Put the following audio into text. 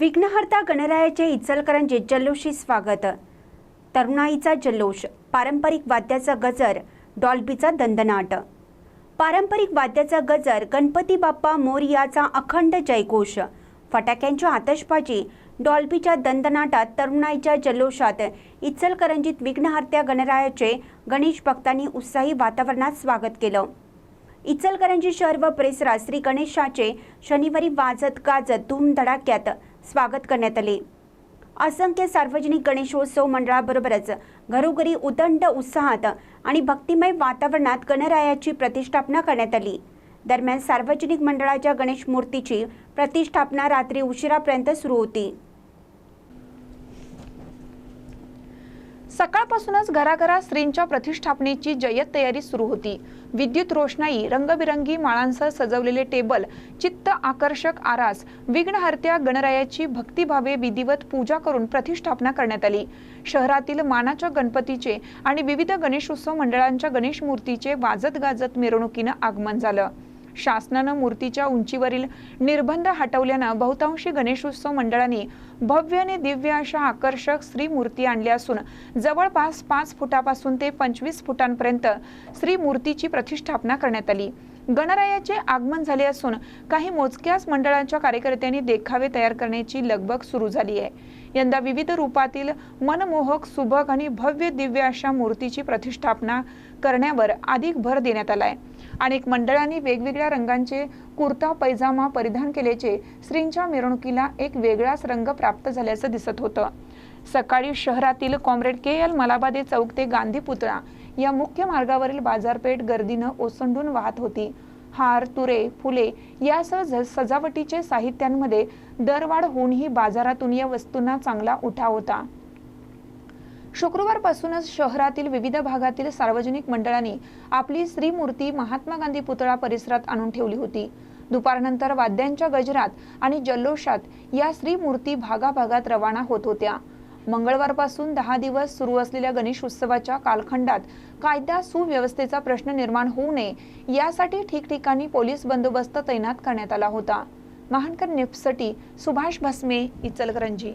विघ्नहर्ता गणरायाचे इचलकरंजीत जल्लोषी स्वागत. तरुणाईचा जल्लोष पारंपरिक वाद्याचा गजर डॉल्बीचा दंदनाट. पारंपरिक वाद्याचा गजर गणपती बाप्पा मोरयाचा अखंड जयघोष. फटाक्यांच्या आतषबाजी डॉल्बीच्या दंदनाटात तरुणाईच्या जल्लोषात इचलकरंजीत विघ्नहर्त्या गणरायाचे गणेश भक्तांनी उत्साही वातावरणात स्वागत केलं. इचलकरंजी शहर व परिसरात श्री गणेशाचे शनिवारी वाजत गाजत धूमधडाक्यात स्वागत करण्यात आले. असंख्य सार्वजनिक गणेशोत्सव मंडळाबरोबरच घरोघरी उदंड उत्साहात आणि भक्तिमय वातावरणात गणरायाची प्रतिष्ठापना करण्यात आली. दरम्यान सार्वजनिक मंडळाच्या गणेश मूर्तीची प्रतिष्ठापना रात्री उशिरापर्यंत सुरू होती. सकाळपासूनच घराघरात श्रींच्या प्रतिष्ठापनेची जय्यत तयारी सुरू होती. विद्युत रोषणाई रंगबिरंगी माळांसह सजवलेले टेबल चित्त आकर्षक आरास विघ्नहर्त्या गणरायाची भक्तिभावे विधिवत पूजा करून प्रतिष्ठापना करण्यात आली. शहरातील मानाच्या गणपतीचे आणि विविध गणेशोत्सव मंडळांच्या गणेश मूर्तीचे वाजत गाजत मिरवणुकीनं आगमन झालं. शासनानं मूर्तीच्या उंचीवरील निर्बंध हटवल्यानं बहुतांशी गणेशोत्सव मंडळांनी भव्य आणि दिव्य अशा आकर्षक श्री मूर्ती आणल्या असून जवळपास पाच फुटापासून ते पंचवीस फुटांपर्यंत श्री मूर्तीची प्रतिष्ठापना करण्यात आली. गणरायाचे आगमन झाले असून काही मोजक्याच मंडळांच्या कार्यकर्त्यांनी देखावे तयार करण्याची लगबग सुरू झाली आहे. यंदा विविध रूपातील मनमोहक सुबक आणि भव्य दिव्य अशा मूर्तीची प्रतिष्ठापना करण्यावर अधिक भर देण्यात आलाय. अनेक मंडळांनी वेगवेगळ्या रंगांचे कुर्ता पैजामा परिधान केल्याचे श्रींच्या मिरवणुकीला एक वेगळाच रंग प्राप्त झाल्याचं दिसत होतं. सकाळी शहरातील कॉम्रेड के एल मलाबादे चौक ते गांधी पुतळा या मुख्य मार्गावरील बाजारपेठ गर्दीनं ओसंडून वाहत होती. हार तुरे फुले यासह सजावटीचे साहित्यांमध्ये दरवाढ होऊनही बाजारातून या वस्तूंना चांगला उठाव होता. शुक्रवारपासूनच शहरातील विविध भागातील सार्वजनिक मंडळांनी आपली श्रीमूर्ती महात्मा गांधी पुतळा परिसरात आणून ठेवली होती. दुपारनंतर वाद्यांच्या गजरात आणि जल्लोषात या श्रीमूर्ती भागाभागात रवाना होत होत्या. मंगळवारपासून दहा दिवस सुरू असलेल्या गणेश उत्सवाच्या कालखंडात कायदा सुव्यवस्थेचा प्रश्न निर्माण होऊ नये यासाठी ठिकठिकाणी पोलीस बंदोबस्त तैनात करण्यात आला होता. महानकर निपसटी सुभाष भस्मे इचलकरंजी.